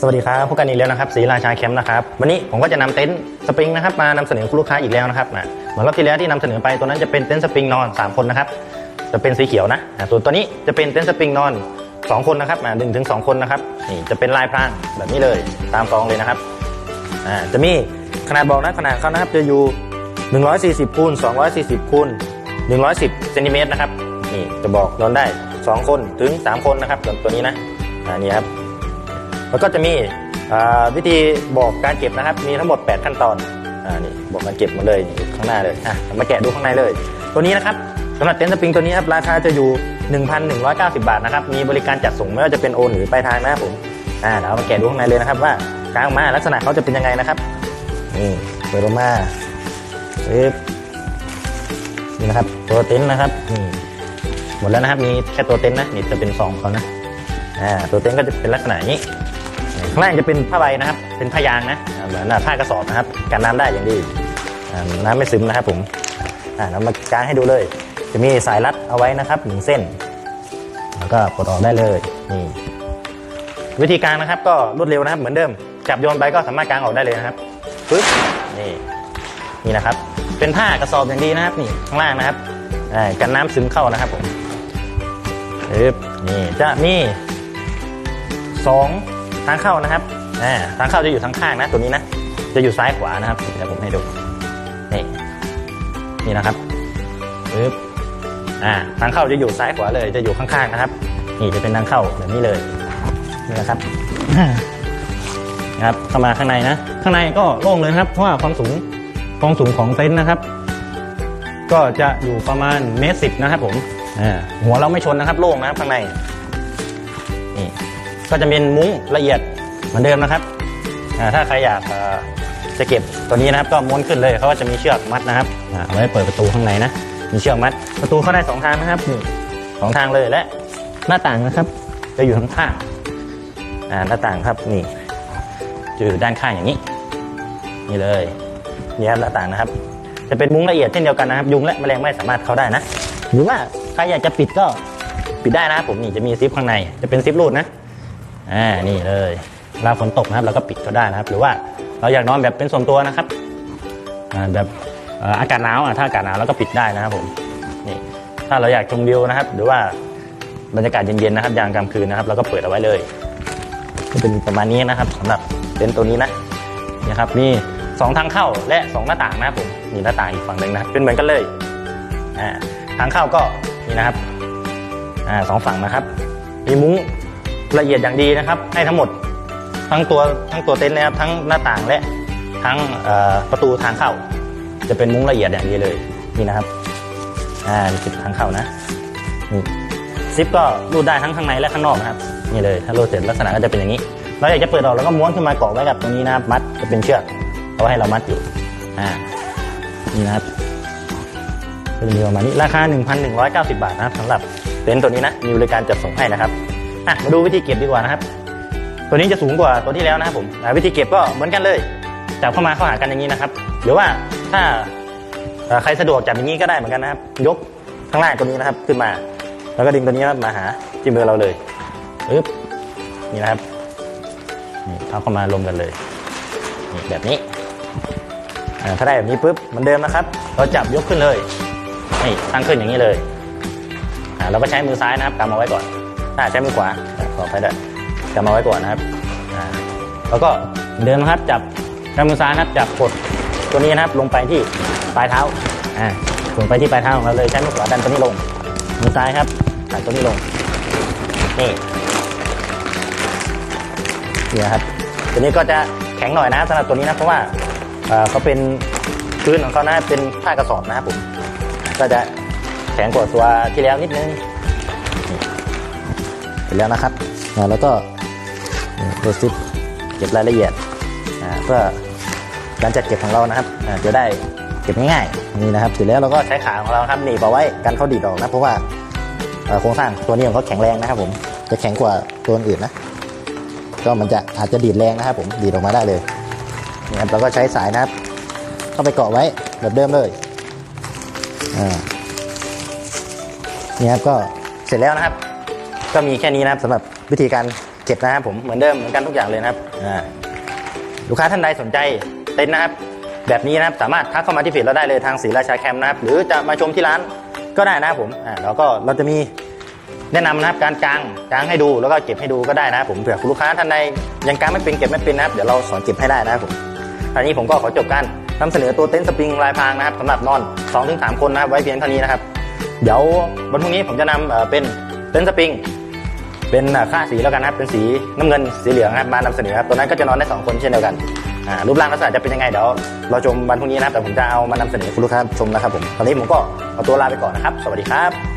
สวัสดีครับพบกันอีกแล้วนะครับศรีราชาแคมป์นะครับวันนี้ผมก็จะนำเต็นท์สปริงนะครับมานำเสนอคุณลูกค้าอีกแล้วนะครับเหมือนรอบที่แล้วที่นำเสนอไปตัวนั้นจะเป็นเต็นท์สปริงนอน 3 คนนะครับจะเป็นสีเขียวนะส่วนตัวนี้จะเป็นเต็นท์สปริงนอน 2 คนนะครับหนึ่งถึงสองคนนะครับนี่จะเป็นลายพรางแบบนี้เลยตามซองเลยนะครับจะมีขนาดบอกนะขนาดเขานะครับจะอยู่ 140คูณ240คูณ110เซนติเมตรนะครับนี่จะบอกนอนได้ 2 คนถึง 3 คนนะครับส่วนตัวนี้นะอ่านี่ครับ แล้วก็จะมีวิธีบอกการเก็บนะครับ มีทั้งหมด 8 ขั้นตอนอ่านี่บอกการเก็บมดเลยข้างหน้าเลยอะมาแกะดูข้างในเลย ตัวนี้นะครับสำหรับเต็นท์สปริงตัวนี้ครับราคาจะอยู่ 1,190 บาทนะครับมีบริการจัดส่งไม่ว่าจะเป็นโอนหรือปลายทางนะครับผมอ่าเดี๋ยวมาแกะดูข้างในเลยนะครับ ว่ากลางออกมาลักษณะเขาจะเป็นยังไงนะครับนี่เปิดออกมาปึ๊บนี่นะครับ ตัวเต็นท์นะครับนี่หมดแล้วนะครับมีแค่ตัวเต็นท์นะนี่จะเป็นซองเขานะอ่าตัวเต็นท์ก็จะเป็นลักษณะนี้ ข้างล่างจะเป็นผ้าใบนะครับ เป็นผ้ายางนะเหมือนผ้ากระสอบนะครับกันน้ำได้อย่างดีน้ำไม่ซึมนะครับผมเรามากางให้ดูเลย จะมีสายรัดเอาไว้นะครับหนึ่งเส้น แล้วก็ปลดออกได้เลยนี่วิธีการนะครับก็รวดเร็วนะครับ เหมือนเดิมจับโยนไปก็สามารถกางออกได้เลยนะครับปึ๊บนี่นี่นะครับ เป็นผ้ากระสอบอย่างดีนะครับนี่ข้างล่างนะครับกันน้ำซึมเข้านะครับผมปึ๊บนี่จะมีสอง ทางเข้านะครับอ่าทางเข้าจะอยู่ทางข้างนะตัวนี้นะ จะอยู่ซ้ายขวานะครับเดี๋ยวผมให้ดูนี่นี่นะครับปึ๊บอ่าทางเข้าจะอยู่ซ้ายขวาเลยจะอยู่ข้างๆนะครับ นี่จะเป็นทางเข้าแบบนี้เลยนี่นะครับนะครับเข้ามาข้างในนะ ข้างในก็โล่งเลยนะครับ เพราะว่าความสูงความสูงของเต็นท์นะครับ ก็จะอยู่ประมาณเมตรสิบนะครับผมหัวเราไม่ชนนะครับ โล่งนะครับข้างใน ก็จะเป็นมุ้งละเอียดเหมือนเดิมนะครับถ้าใครอยากจะเก็บตัวนี้นะครับก็ม้วนขึ้นเลยเขาก็จะมีเชือกมัดนะครับเอาไว้เปิดประตูข้างในนะมีเชือกมัด ประตูเข้าได้สองทางนะครับสองทางเลยและหน้าต่างนะครับ จะอยู่ข้างข้างหน้าต่างครับนี่จะอยู่ด้านข้างอย่างนี้ นี่เลยนี่ครับหน้าต่างนะครับ จะเป็นมุ้งละเอียดเช่นเดียวกันนะครับ ยุงและแมลงไม่สามารถเข้าได้นะ หรือว่าใครอยากจะปิดก็ปิดได้นะครับผมนี่จะมีซิปข้างในจะเป็นซิปรูดนะ อ่านี่เลยเวลาฝนตกนะครับเราก็ปิดก็ได้นะครับ หรือว่าเราอยากนอนแบบเป็นส่วนตัวนะครับอ่าแบบเอ่ออากาศหนาวอะถ้าอากาศหนาวเราก็ปิดได้นะครับผมนี่ถ้าเราอยากชมวิวนะครับ หรือว่าบรรยากาศเย็นๆนะครับยามกลางคืนนะครับเราก็เปิดเอาไว้เลย ก็เป็นประมาณนี้นะครับสำหรับเต็นท์ตัวนี้นะนี่ครับมีสองทางเข้าและสองหน้าต่างนะครับผมมีหน้าต่างอีกฝั่งหนึ่งนะครับเป็นเหมือนกันเลยอ่าทางเข้าก็นี่นะครับอ่าสองฝั่งนะครับ มีมุ้ง ละเอียดอย่างดีนะครับ ให้ทั้งหมดทั้งตัวทั้งตัวเต็นท์นะครับทั้งหน้าต่างและทั้งประตูทางเข้า จะเป็นมุ้งละเอียดอย่างดีเลยนี่นะครับอ่านี่คือทางเข้านะนี่ซิปก็รูดได้ทั้งข้างในและข้างนอกนะครับนี่เลยถ้ารูดเสร็จลักษณะก็จะเป็นอย่างนี้ เราอยากจะเปิดออกแล้วก็ม้วนขึ้นมาเกาะไว้กับตรงนี้นะครับมัดจะเป็นเชือกเอาไว้ให้เรามัดอยู่อ่านี่นะครับก็จะมีประมาณนี้ราคา 1,190 บาทนะครับสำหรับเต็นท์ตัวนี้นะมีบริการจัดส่งให้นะครับ อะมาดูวิธีเก็บดีกว่านะครับ ตัวนี้จะสูงกว่าตัวที่แล้วนะครับผมวิธีเก็บก็เหมือนกันเลย จับเข้ามาเข้าหากันอย่างนี้นะครับ หรือว่าถ้าใครสะดวกจับอย่างนี้ก็ได้เหมือนกันนะครับ ยกข้างล่างตัวนี้นะครับขึ้นมา แล้วก็ดึงตัวนี้มาหาที่มือเราเลยปึ๊บนี่นะครับนี่เอาเข้ามารวมกันเลยนี่แบบนี้ถ้าได้แบบนี้ปุ๊บเหมือนเดิมนะครับ เราจับยกขึ้นเลยนี่ตั้งขึ้นอย่างนี้เลยเราก็ใช้มือซ้ายนะครับกำเอาไว้ก่อน อ่าใช้มือขวาอ่าขอไปด้วยกำเอาไว้ก่อนนะครับอ่าแล้วก็เดินะครับจับใช้มือซ้ายนะครับจับกดตัวนี้นะครับลงไปที่ปลายเท้าอ่าลงไปที่ปลายเท้าของเราเลยใช้มือขวาดันตัวนี้ลง มือซ้ายครับดันตัวนี้ลงนี่นี่นะครับตัวนี้ก็จะแข็งหน่อยนะสำหรับตัวนี้นะเพราะว่าเขาเป็นพื้นของเขานะเป็นผ้ากระสอบนะครับผมก็จะแข็งกว่าตัวที่แล้วนิดนึง แล้วนะครับแล้วก็ตัวซิปเก็บรายละเอียดเพื่อการจัดเก็บของเรานะครับจะได้เก็บง่ายๆนี่นะครับเสร็จแล้วเราก็ใช้ขาของเราครับหนีบเอาไว้กันเขาดีดออกนะเพราะว่าโครงสร้างตัวนี้ของเขาแข็งแรงนะครับ ผมจะแข็งกว่าตัวอื่นนะก็มันจะอาจจะดีดแรงนะครับผมดีดออกมาได้เลยนี่ครับเราก็ใช้สายนะครับ เข้าไปเกาะไว้แบบเดิมเลยนี่ครับก็เสร็จแล้วนะครับ ก็มีแค่นี้นะครับสำหรับวิธีการเก็บนะครับผมเหมือนเดิมเหมือนกันทุกอย่างเลยนะครับอ่าลูกค้าท่านใดสนใจเต็นท์นะครับ แบบนี้นะครับสามารถทักเข้ามาที่เพจเราได้เลยทางศรีราชาแคมป์นะครับ หรือจะมาชมที่ร้านก็ได้นะครับผมอ่าแล้วก็เราจะมีแนะนำนะครับการกางกางให้ดูแล้วก็เก็บให้ดูก็ได้นะครับผมเผื่อคุณลูกค้าท่านใดยังกางไม่เป็นเก็บไม่เป็นนะครับเดี๋ยวเราสอนเก็บให้ได้นะครับผมตอนนี้ผมก็ขอจบการนำเสนอตัวเต็นท์สปริงลายพรางนะครับสำหรับนอน 2-3 คนนะครับไว้เพียงเท่านี้นะครับ เดี๋ยววันพรุ่งนี้ผมจะนำเอ่อเป็นเต็นท์สปริง เป็นค่าสีแล้วกันนะครับเป็นสีน้ำเงินสีเหลืองนะครับมานำเสนอครับตัวนั้นก็จะนอนได้ 2 คนเช่นเดียวกันอ่ารูปร่างลักษณะจะเป็นยังไงเดี๋ยวเราชมวันพรุ่งนี้นะครับแต่ผมจะเอามานำเสนอคุณลูกค้าชมนะครับผมตอนนี้ผมก็เอาตัวลาไปก่อนนะครับ สวัสดีครับ